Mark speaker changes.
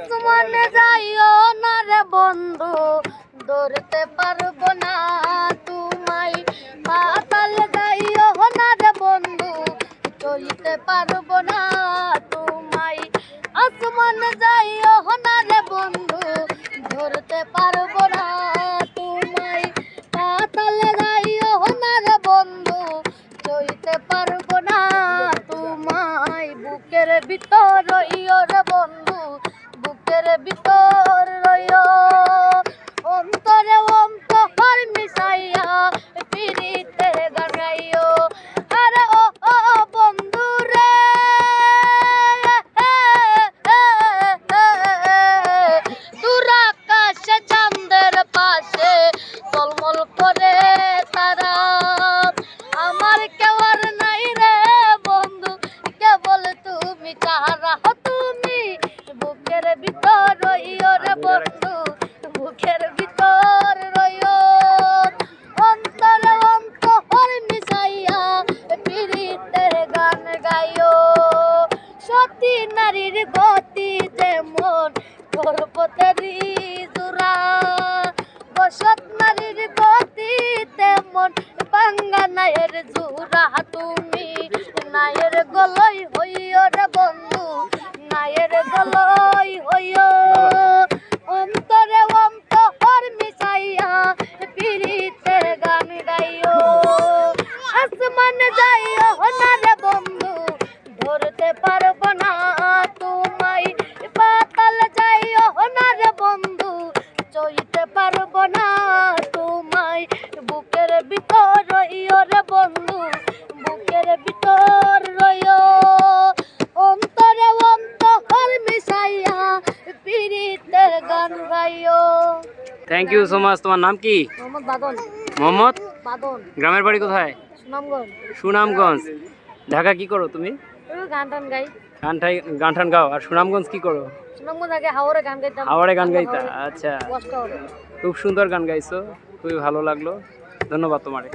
Speaker 1: আসমানে যাইও না রে বন্ধু, ধরতে পারব না তোমায়। পাতাল যাইও না রে বন্ধু, চলতে পারব না তোমায়। আসমানে যাইও না রে বন্ধু, ধরতে পারব না তোমায়। পাতালে যাইও না রে বন্ধু চইতে পারব না তোমায়। বুকের ভিতর রইও রে বন্ধু বুকের ভিতর রইও। অন্তরে অন্তর মিশাইয়া পিরিতের গানাইও আরে ও ও বন্ধু পাশে টলমল করে তারা। আমার কেবল নাই রে বন্ধু, কেবল তুমি চারা সতী নারীর গতি যেমন পর্বতেরই জোড়া, বসত নারীর গতি তেমন বাঙ্গা নায়ের জোড়া। তুমি নায়ের গলই হইও রে বন্ধু, নায়ের গলই হইও। অন্তরে অন্তর মিশাইয়া পীড়িতের গান গাইও। আসমান যাইও না পারব না তোমায়। পাতাল যাইও না রে বন্ধু চইতে পারব না তোমায়। বুকের ভিতর রইও রে বন্ধু বুকের ভিতর রইও। অন্তরে অন্তর মিশাইয়া পীড়িতের গান গাইও।
Speaker 2: থ্যাংক ইউ সো মাচ তোমার নাম কি?
Speaker 1: মোহাম্মদ বাদন
Speaker 2: মোহাম্মদ?
Speaker 1: বাদন
Speaker 2: গ্রামের বাড়ি কোথায়?
Speaker 1: সুনামগঞ্জ।
Speaker 2: সুনামগঞ্জ। ঢাকা কি করো তুমি?
Speaker 1: গান টান গাই।
Speaker 2: গাও। আর সুনামগঞ্জ কি করো?
Speaker 1: সুনামগঞ্জ আগে হাওড়ে গান গাইতাম।
Speaker 2: হাওড়ে গান গাইতা? আচ্ছা। খুব সুন্দর গান গাইছো। খুবই ভালো লাগল। ধন্যবাদ তোমারে।